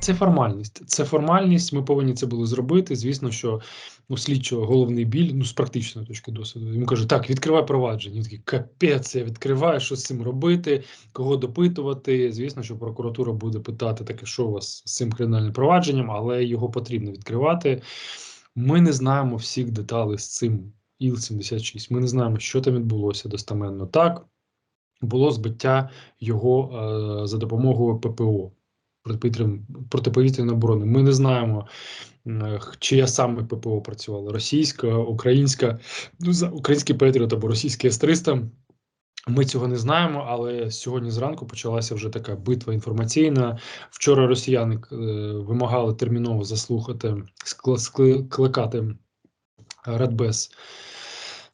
Це формальність. Це формальність. Ми повинні це було зробити. Звісно, що у слідчого головний біль, ну з практичної точки досвіду. Йому кажуть, так, відкривай провадження. Він такий капець, я відкриваю, що з цим робити, кого допитувати. Звісно, що прокуратура буде питати, таке, що у вас з цим кримінальним провадженням, але його потрібно відкривати. Ми не знаємо всіх деталей з цим Іл-76. Ми не знаємо, що там відбулося достеменно. Так було збиття його е, за допомогою ППО протиповітряної оборони. Ми не знаємо, чия саме ППО працювала: російська, українська, ну, український Петріот або російський С-300. Ми цього не знаємо, але сьогодні зранку почалася вже така битва інформаційна. Вчора росіяни е, вимагали терміново заслухати, скликати Радбез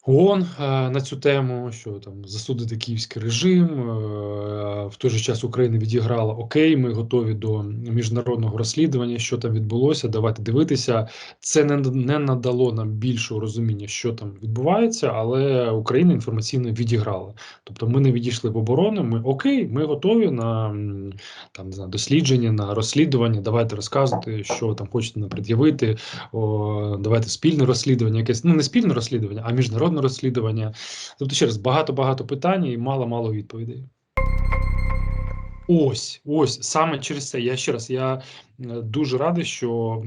ООН е, на цю тему, що там засудити київський режим. е, В той же час Україна відіграла окей, ми готові до міжнародного розслідування, що там відбулося. Давайте дивитися. Це не, не надало нам більшого розуміння, що там відбувається, але Україна інформаційно відіграла. Тобто ми не відійшли в оборону. Ми окей, ми готові на там знаю, дослідження, на розслідування. Давайте розказувати, що там хочете нам пред'явити. Давайте спільне розслідування, якесь ну не спільне розслідування, а міжнародне розслідування. Тобто, ще раз багато багато питань і мало мало відповідей. Ось, ось саме через це. Я ще раз я е, дуже радий, що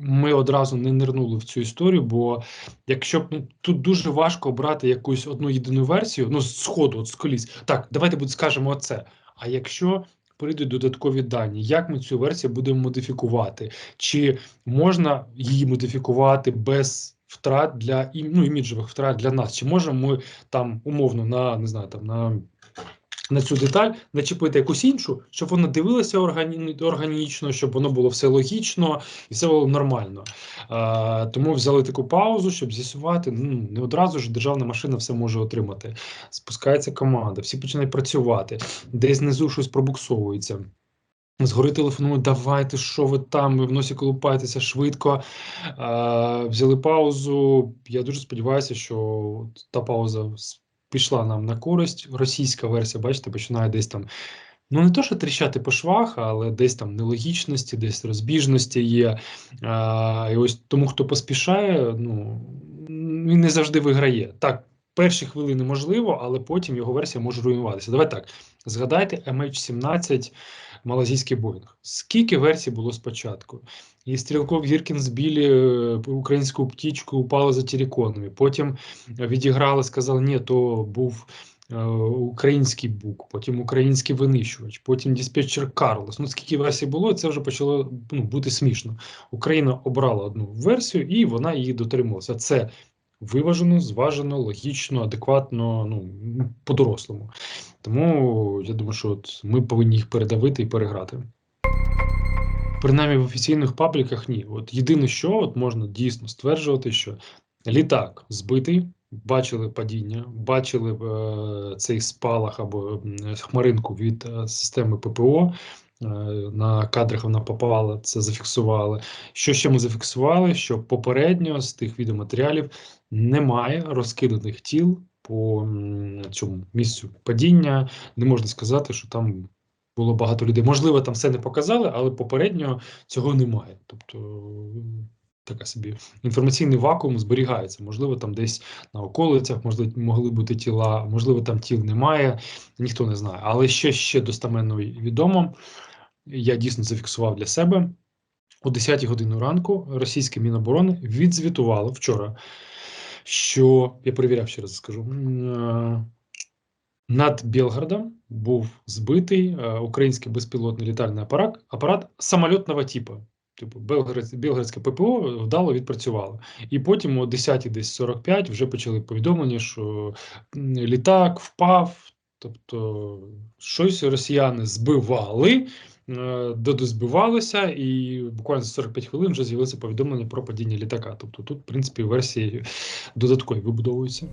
ми одразу не нирнули в цю історію. Бо якщо ну, тут дуже важко обрати якусь одну єдину версію, ну з сходу, от з коліс. Так, давайте буде скажемо оце. А якщо прийдуть додаткові дані, як ми цю версію будемо модифікувати? Чи можна її модифікувати без втрат для ну, іміджових втрат для нас? Чи можемо ми там умовно на не знаю, там на на цю деталь начепити якусь іншу, щоб вона дивилася органі... органічно, щоб воно було все логічно і все було нормально. А, тому взяли таку паузу, щоб з'ясувати. Ну не одразу ж державна машина все може отримати. Спускається команда, всі починають працювати, десь знизу щось пробуксовується. Згори телефонують, давайте, що ви там, ви в носі колупаєтеся швидко. А, взяли паузу. Я дуже сподіваюся, що та пауза пішла нам на користь. Російська версія, бачите, починає десь там. Ну, не то, що тріщати по швах, але десь там нелогічності, десь розбіжності є. А, і ось тому, хто поспішає, ну він не завжди виграє. Так, перші хвилини можливо, але потім його версія може руйнуватися. Давай так. Згадайте MH17 малазійський Боїнг. Скільки версій було спочатку? І Стрілков Гіркін збілі е, українську птічку, упали за тіріконами. Потім відіграли, сказали, ні, то був е, український бук, потім український винищувач, потім диспетчер Карлос. Ну скільки версій було, це вже почало ну, бути смішно. Україна обрала одну версію і вона її дотрималася. Це виважено, зважено, логічно, адекватно, ну по-дорослому. Тому я думаю, що от ми повинні їх передавити і переграти. Принаймні в офіційних пабліках ні. От єдине, що от можна дійсно стверджувати, що літак збитий, бачили падіння, бачили е, цей спалах або хмаринку від е, системи ППО. Е, На кадрах вона попала, це зафіксували. Що ще ми зафіксували? Що попередньо з тих відеоматеріалів немає розкиданих тіл по цьому місцю падіння. Не можна сказати, що там було багато людей. Можливо, там все не показали, але попередньо цього немає. Тобто така собі інформаційний вакуум зберігається. Можливо, там десь на околицях можливо, могли бути тіла, можливо, там тіл немає, ніхто не знає. Але ще ще достеменно відомо. Я дійсно зафіксував для себе. О 10 годині ранку російське Міноборони відзвітувало вчора, що я перевіряв ще раз скажу. е, над Белградом був збитий е, український безпілотний літальний апарат, апарат самольотного типу. Типу, Белград, Белградське ППО вдало відпрацювало. І потім о 10 десь 45 вже почали повідомлення, що літак впав, тобто щось росіяни збивали, додозбивалося, і буквально за 45 хвилин вже з'явилося повідомлення про падіння літака. Тобто тут, в принципі, версії додаткові вибудовуються.